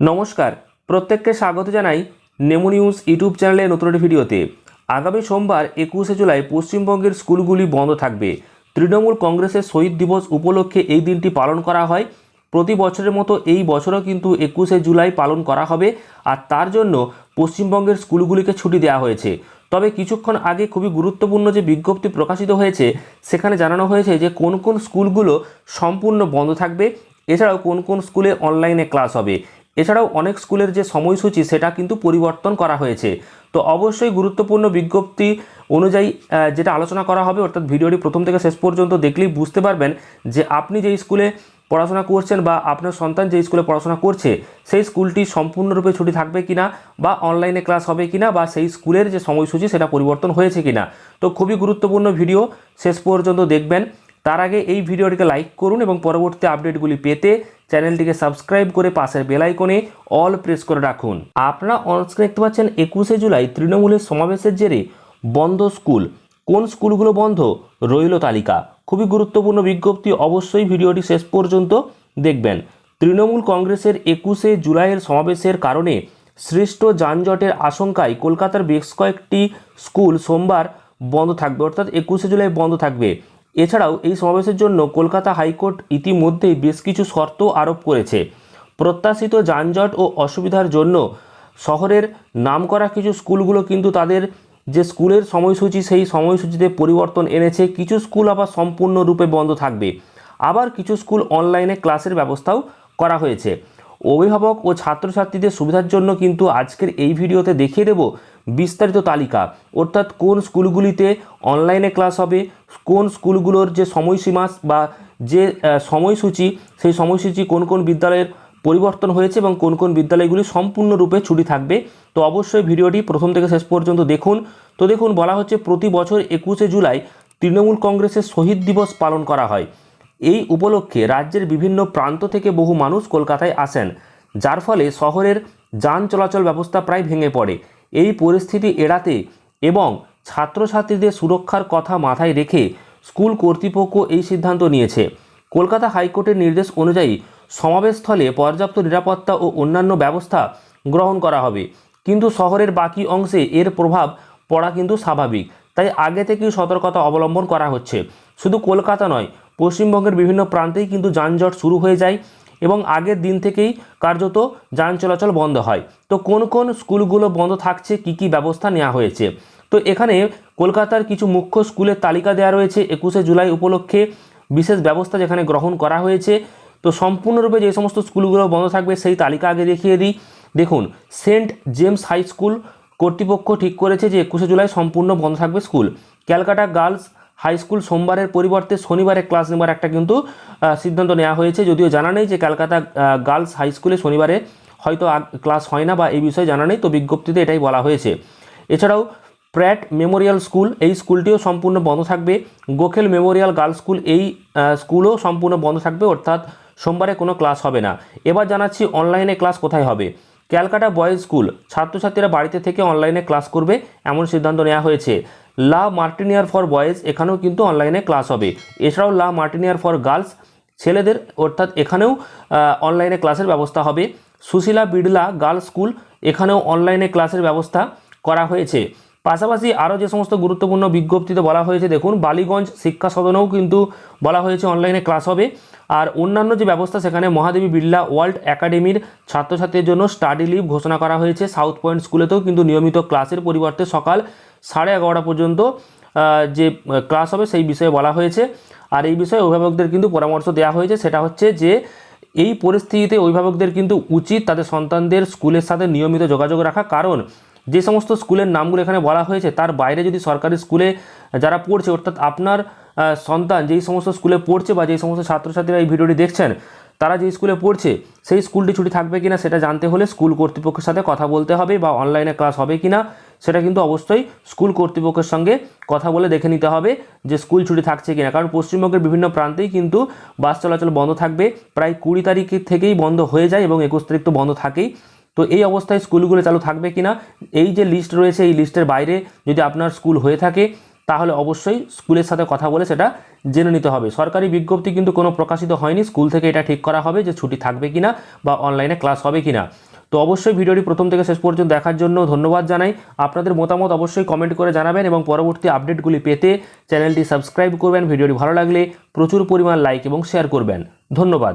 নমস্কার, প্রত্যেককে স্বাগত জানাই নেমো নিউজ ইউটিউব চ্যানেলে নতুন একটি ভিডিওতে। আগামী সোমবার একুশে জুলাই পশ্চিমবঙ্গের স্কুলগুলি বন্ধ থাকবে। তৃণমূল কংগ্রেসের শহীদ দিবস উপলক্ষে এই দিনটি পালন করা হয়। প্রতি বছরের মতো এই বছরও কিন্তু একুশে জুলাই পালন করা হবে আর তার জন্য পশ্চিমবঙ্গের স্কুলগুলিকে ছুটি দেওয়া হয়েছে। তবে কিছুক্ষণ আগে খুবই গুরুত্বপূর্ণ যে বিজ্ঞপ্তি প্রকাশিত হয়েছে, সেখানে জানানো হয়েছে যে কোন কোন স্কুলগুলো সম্পূর্ণ বন্ধ থাকবে। এছাড়াও কোন কোন স্কুলে অনলাইনে ক্লাস হবে। এছাড়াও অনেক স্কুলের যে সময়সূচি, সেটা কিন্তু পরিবর্তন করা হয়েছে। তো অবশ্যই গুরুত্বপূর্ণ বিজ্ঞপ্তি অনুযায়ী যেটা আলোচনা করা হবে, অর্থাৎ ভিডিওটি প্রথম থেকে শেষ পর্যন্ত দেখলেই বুঝতে পারবেন যে আপনি যেই স্কুলে পড়াশোনা করছেন বা আপনার সন্তান যে স্কুলে পড়াশোনা করছে, সেই স্কুলটি সম্পূর্ণরূপে ছুটি থাকবে কিনা বা অনলাইনে ক্লাস হবে কিনা বা সেই স্কুলের যে সময়সূচি, সেটা পরিবর্তন হয়েছে কিনা। তো খুবই গুরুত্বপূর্ণ ভিডিও, শেষ পর্যন্ত দেখবেন। তার আগে এই ভিডিওটিকে লাইক করুন এবং পরবর্তী আপডেটগুলি পেতে চ্যানেলটিকে সাবস্ক্রাইব করে পাশের বেল আইকনে অল প্রেস করে রাখুন। আপনারা অনস্ক্রিন দেখতে পাচ্ছেন একুশে জুলাই তৃণমূলের সমাবেশের জেরে বন্ধ স্কুল। কোন স্কুলগুলো বন্ধ রইল তালিকা। খুবই গুরুত্বপূর্ণ বিজ্ঞপ্তি, অবশ্যই ভিডিওটি শেষ পর্যন্ত দেখবেন। তৃণমূল কংগ্রেসের একুশে জুলাইয়ের সমাবেশের কারণে সৃষ্ট যানজটের আশঙ্কায় কলকাতার বেশ কয়েকটি স্কুল সোমবার বন্ধ থাকবে, অর্থাৎ একুশে জুলাই বন্ধ থাকবে। এছাড়াও এই সমাবেশের জন্য কলকাতা হাইকোর্ট ইতিমধ্যেই বেশ কিছু শর্ত আরোপ করেছে। প্রত্যাশিত যানজট ও অসুবিধার জন্য শহরের নামকরা কিছু স্কুলগুলো কিন্তু তাদের যে স্কুলের সময়সূচি, সেই সময়সূচিতে পরিবর্তন এনেছে। কিছু স্কুল আবার সম্পূর্ণরূপে বন্ধ থাকবে। আবার কিছু স্কুল অনলাইনে ক্লাসের ব্যবস্থাও করা হয়েছে। অভিভাবক ও ছাত্রছাত্রীদের সুবিধার জন্য কিন্তু আজকের এই ভিডিওতে দেখিয়ে দেব বিস্তারিত তালিকা। অর্থাৎ কোন স্কুলগুলিতে অনলাইনে ক্লাস হবে, কোন স্কুলগুলোর যে সময়সীমা বা যে সময়সূচি, সেই সময়সূচি কোন কোন বিদ্যালয়ের পরিবর্তন হয়েছে এবং কোন কোন বিদ্যালয়গুলি সম্পূর্ণরূপে ছুটি থাকবে। তো অবশ্যই ভিডিওটি প্রথম থেকে শেষ পর্যন্ত দেখুন। তো দেখুন, বলা হচ্ছে প্রতি বছর একুশে জুলাই তৃণমূল কংগ্রেসের শহীদ দিবস পালন করা হয়। এই উপলক্ষে রাজ্যের বিভিন্ন প্রান্ত থেকে বহু মানুষ কলকাতায় আসেন, যার ফলে শহরের যান চলাচল ব্যবস্থা প্রায় ভেঙে পড়ে। এই পরিস্থিতি এড়াতে এবং ছাত্রছাত্রীদের সুরক্ষার কথা মাথায় রেখে স্কুল কর্তৃপক্ষ এই সিদ্ধান্ত নিয়েছে। কলকাতা হাইকোর্টের নির্দেশ অনুযায়ী সমাবেশস্থলে পর্যাপ্ত নিরাপত্তা ও অন্যান্য ব্যবস্থা গ্রহণ করা হবে। কিন্তু শহরের বাকি অংশে এর প্রভাব পড়া কিন্তু স্বাভাবিক। তাই আগে থেকেই সতর্কতা অবলম্বন করা হচ্ছে। শুধু কলকাতা নয়, পশ্চিমবঙ্গের বিভিন্ন প্রান্তেই কিন্তু যানজট শুরু হয়ে যায়। এবং আগের দিন থেকেই কার্যত যান চলাচল বন্ধ হয়। তো কোন কোন স্কুলগুলো বন্ধ থাকছে? কি কি ব্যবস্থা নেওয়া হয়েছে? তো এখানে কলকাতার কিছু মুখ্য স্কুলের তালিকা দেওয়া রয়েছে। একুশে জুলাই উপলক্ষে বিশেষ ব্যবস্থা যেখানে গ্রহণ করা হয়েছে। তো সম্পূর্ণরূপে যে সমস্ত স্কুলগুলো বন্ধ থাকবে সেই তালিকা আগে দেখিয়ে দিই। দেখুন, সেন্ট জেমস হাই স্কুল কর্তৃপক্ষ ঠিক করেছে যে একুশে জুলাই সম্পূর্ণ বন্ধ থাকবে school. Calcutta girls high school সোমবারের পরিবর্তে শনিবারে ক্লাস নেবার একটা কিন্তু সিদ্ধান্ত নেওয়া হয়েছে। যদিও জানা নেই যে ক্যালকাটা গার্লস হাই স্কুলে শনিবারে হয়তো ক্লাস হয় না বা এই বিষয়ে জানা নেই, তো বিজ্ঞপ্তিতে এটাই বলা হয়েছে। এছাড়াও প্র্যাট মেমোরিয়াল স্কুল, এই স্কুলটিও সম্পূর্ণ বন্ধ থাকবে। গোখেল মেমোরিয়াল গার্লস স্কুল, এই স্কুলও সম্পূর্ণ বন্ধ থাকবে, অর্থাৎ সোমবারে কোনো ক্লাস হবে না। এবার জানাচ্ছি অনলাইনে ক্লাস কোথায় হবে? ক্যালকাটা বয়েজ স্কুল, ছাত্রছাত্রীরা বাড়িতে থেকে অনলাইনে ক্লাস করবে, এমন সিদ্ধান্ত নেওয়া হয়েছে। লা মার্টিনিয়ার ফর বয়েজ এখানেও কিন্তু অনলাইনে ক্লাস হবে। এছাড়াও লা মার্টিনিয়ার ফর গার্লস ছেলেদের অর্থাৎ এখানেও অনলাইনে ক্লাসের ব্যবস্থা হবে। সুশীলা বিড়লা গার্লস স্কুল এখানেও অনলাইনে ক্লাসের ব্যবস্থা করা হয়েছে। পাশাপাশি আরও যে সমস্ত গুরুত্বপূর্ণ বিজ্ঞপ্তিতে বলা হয়েছে, দেখুন, বালিগঞ্জ শিক্ষা সদনেও কিন্তু বলা হয়েছে অনলাইনে ক্লাস হবে। আর অন্যান্য যে ব্যবস্থা সেখানে মহাদেবী বিড়লা ওয়ার্ল্ড একাডেমির ছাত্রছাত্রীদের জন্য স্টাডি লিভ ঘোষণা করা হয়েছে। সাউথ পয়েন্ট স্কুলেতেও কিন্তু নিয়মিত ক্লাসের পরিবর্তে সকাল সাড়ে এগারোটা পর্যন্ত যে ক্লাস হবে সেই বিষয়ে বলা হয়েছে। আর এই বিষয়ে অভিভাবকদের কিন্তু পরামর্শ দেওয়া হয়েছে। সেটা হচ্ছে যে, এই পরিস্থিতিতে অভিভাবকদের কিন্তু উচিত তাদের সন্তানদের স্কুলের সাথে নিয়মিত যোগাযোগ রাখা। কারণ যে সমস্ত স্কুলের নামগুলো এখানে বলা হয়েছে, তার বাইরে যদি সরকারি স্কুলে যারা পড়ছে, অর্থাৎ আপনার সন্তান যেই সমস্ত স্কুলে পড়ছে বা যেই সমস্ত ছাত্রছাত্রীরা এই ভিডিওটি দেখছেন, তারা যে স্কুলে পড়ছে, সেই স্কুলটি ছুটি থাকবে কিনা সেটা জানতে হলে স্কুল কর্তৃপক্ষের সাথে কথা বলতে হবে বা অনলাইনে ক্লাস হবে কিনা সেটা কিন্তু অবশ্যই স্কুল কর্তৃপক্ষের সঙ্গে কথা বলে দেখে নিতে হবে যে স্কুল ছুটি থাকছে কিনা। কারণ পশ্চিমবঙ্গের বিভিন্ন প্রান্তেই কিন্তু বাস চলাচল বন্ধ থাকবে, প্রায় কুড়ি তারিখ থেকেই বন্ধ হয়ে যায় এবং একুশ তারিখ তো বন্ধ থাকেই। তো এই অবস্থায় স্কুলগুলো চালু থাকবে কিনা? এই যে লিস্ট রয়েছে, এই লিস্টের বাইরে যদি আপনার স্কুল হয়ে থাকে তাহলে অবশ্যই স্কুলের সাথে কথা বলে সেটা জেনে নিতে হবে। সরকারি বিজ্ঞপ্তি কিন্তু কোনো প্রকাশিত হয়নি। স্কুল থেকে এটা ঠিক করা হবে যে ছুটি থাকবে কিনা বা অনলাইনে ক্লাস হবে কিনা। তো অবশ্যই ভিডিওটি প্রথম থেকে শেষ পর্যন্ত দেখার জন্য ধন্যবাদ জানাই। আপনাদের মতামত অবশ্যই কমেন্ট করে জানাবেন এবং পরবর্তী আপডেটগুলি পেতে চ্যানেলটি সাবস্ক্রাইব করবেন। ভিডিওটি ভালো লাগলে প্রচুর পরিমাণ লাইক এবং শেয়ার করবেন। ধন্যবাদ।